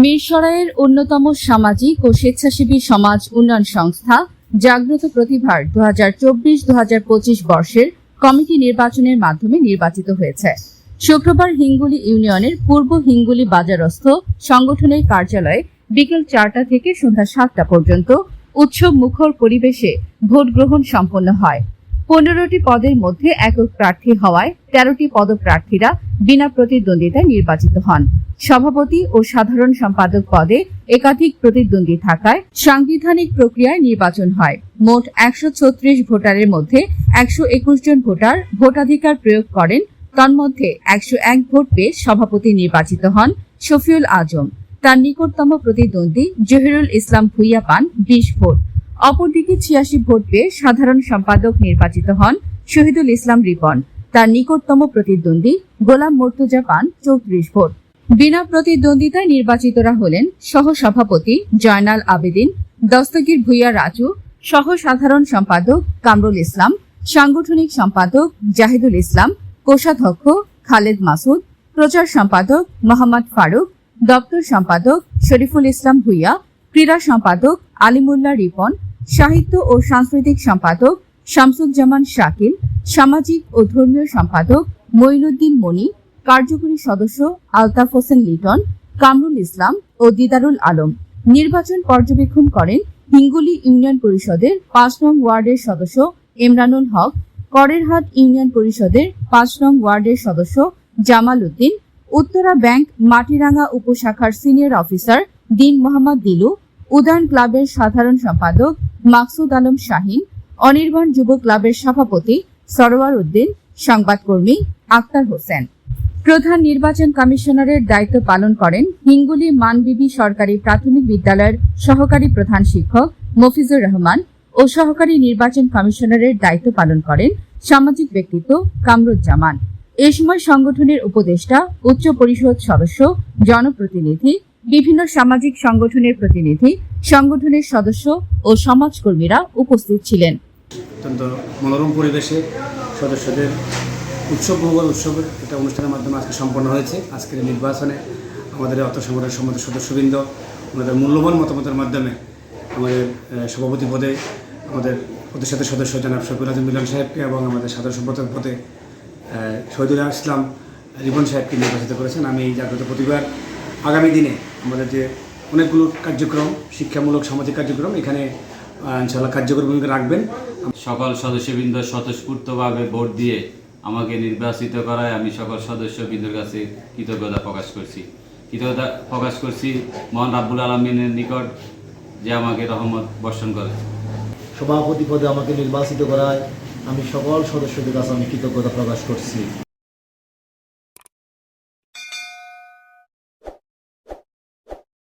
মিরসরাইয়ের অন্যতম সামাজিক ও স্বেচ্ছাসেবী সমাজ উন্নয়ন সংস্থা জাগ্রত প্রতিভার দু হাজার চব্বিশ পঁচিশ বর্ষের কমিটি নির্বাচনের মাধ্যমে নির্বাচিত হয়েছে। শুক্রবার হিঙ্গুলি ইউনিয়নের পূর্ব হিঙ্গুলি বাজারস্থ সংগঠনের কার্যালয়ে বিকেল চারটা থেকে সন্ধ্যা সাতটা পর্যন্ত উৎসব মুখর পরিবেশে ভোট গ্রহণ সম্পন্ন হয়। পনেরোটি পদের মধ্যে একক প্রার্থী হওয়ায় তেরোটি পদপ্রার্থীরা বিনা প্রতিদ্বন্দ্বিতায় নির্বাচিত হন। সভাপতি ও সাধারণ সম্পাদক পদে একাধিক প্রতিদ্বন্দ্বী থাকায় সাংবিধানিক প্রক্রিয়ায় নির্বাচন হয়। মোট একশো ছত্রিশ ভোটারের মধ্যে একশো একুশ জন ভোটার ভোটাধিকার প্রয়োগ করেন। তন্মধ্যে একশো এক ভোট পেয়ে সভাপতি নির্বাচিত হন শফিউল আজম। তার নিকটতম প্রতিদ্বন্দ্বী জহিরুল ইসলাম ভুইয়া পান বিশ ভোট। অপরদিকে ছিয়াশি ভোট পেয়ে সাধারণ সম্পাদক নির্বাচিত হন শহীদুল ইসলাম রিপন। তার নিকটতম প্রতিদ্বন্দ্বী গোলাম মর্তুজা পান চৌত্রিশ ভোট। বিনা প্রতিদ্বন্দ্বিতায় নির্বাচিতরা হলেন সহ সভাপতি জয়নাল আবেদিন, দস্তগীর ভুইয়া রাজু সহ সাধারণ সম্পাদক কামরুল ইসলাম, সাংগঠনিক সম্পাদক জাহিদুল ইসলাম, কোষাধ্যক্ষ খালেদ মাসুদ, প্রচার সম্পাদক মোহাম্মদ ফারুক, দপ্তর সম্পাদক শরীফুল ইসলাম ভুইয়া, ক্রীড়া সম্পাদক আলিমুল্লাহ রিপন, সাহিত্য ও সাংস্কৃতিক সম্পাদক শামসুজ্জামান শাকিল, সামাজিক ও ধর্মীয় সম্পাদক মঈনুদ্দিন মনি কার্যকরী সদস্য আলতাফ হোসেন লিটন, কামরুল ইসলাম ও দিদারুল আলম। নির্বাচন পর্যবেক্ষণ করেন হিঙ্গুলি ইউনিয়ন পরিষদের পাঁচ নং ওয়ার্ডের সদস্য ইমরানুল হক করেরহাট ইউনিয়ন পরিষদের পাঁচ নং ওয়ার্ডের সদস্য জামাল উদ্দিন, উত্তরা ব্যাংক মাটিরাঙ্গা উপশাখার সিনিয়র অফিসার দিন মোহাম্মদ দিলু উদয়ন ক্লাবের সাধারণ সম্পাদক মাকসুদ আলম শাহিন, অনির্বাণ যুব ক্লাবের সভাপতি সরোয়ার উদ্দিন, সংবাদকর্মী আক্তার হোসেন। প্রধান নির্বাচন কমিশনারের দায়িত্ব পালন করেন হিঙ্গুলি মানবিবি সরকারি প্রাথমিক বিদ্যালয়ের সহকারী প্রধান শিক্ষক মফিজুর রহমান ও সহকারী নির্বাচন কমিশনারের দায়িত্ব পালন করেন সামাজিক ব্যক্তিত্ব কামরুজ্জামান। এ সময় সংগঠনের উপদেষ্টা, উচ্চ পরিষদ সদস্য, জনপ্রতিনিধি, বিভিন্ন সামাজিক সংগঠনের প্রতিনিধি, সংগঠনের সদস্য ও সমাজকর্মীরা উপস্থিত ছিলেন। অত্যন্ত মনোরম পরিবেশে সদস্যদের উৎসব মঙ্গল উৎসবের একটা অনুষ্ঠানের মাধ্যমে আজকে সম্পন্ন হয়েছে। আজকের নির্বাচনে আমাদের অর্থ সংগঠনের সমস্ত সদস্যবৃন্দ ওনাদের মূল্যবান মতামতের মাধ্যমে আমাদের সভাপতি পদে আমাদের প্রতিষ্ঠাতা সদস্য জনাব শফিউল আজম মিলন সাহেবকে এবং আমাদের সাধারণ সম্পাদক পদে আহ, শহীদুল ইসলাম রিবন সাহেবকে নির্বাচিত করেছেন। আমি এই জাগ্রত প্রতিবার আগামী দিনে আমাদের যে অনেকগুলো কার্যক্রম শিক্ষামূলক সামাজিক কার্যক্রম এখানে আহ, ইনশাআল্লাহ কার্যকরী ভূমিকা রাখবেন। সকল সদস্যবৃন্দ স্বতঃস্ফূর্তভাবে ভোট দিয়ে আমাকে নির্বাচিত করায় আমি সকল সদস্যবৃন্দের কাছে কৃতজ্ঞতা প্রকাশ করছি। কৃতজ্ঞতা প্রকাশ করছি মহান রাব্বুল আলমিনের নিকট যে আমাকে রহমত বর্ষণ করে সভাপতি পদে আমাকে নির্বাচিত করায় আমি সকল সদস্যদের কাছে আমি কৃতজ্ঞতা প্রকাশ করছি।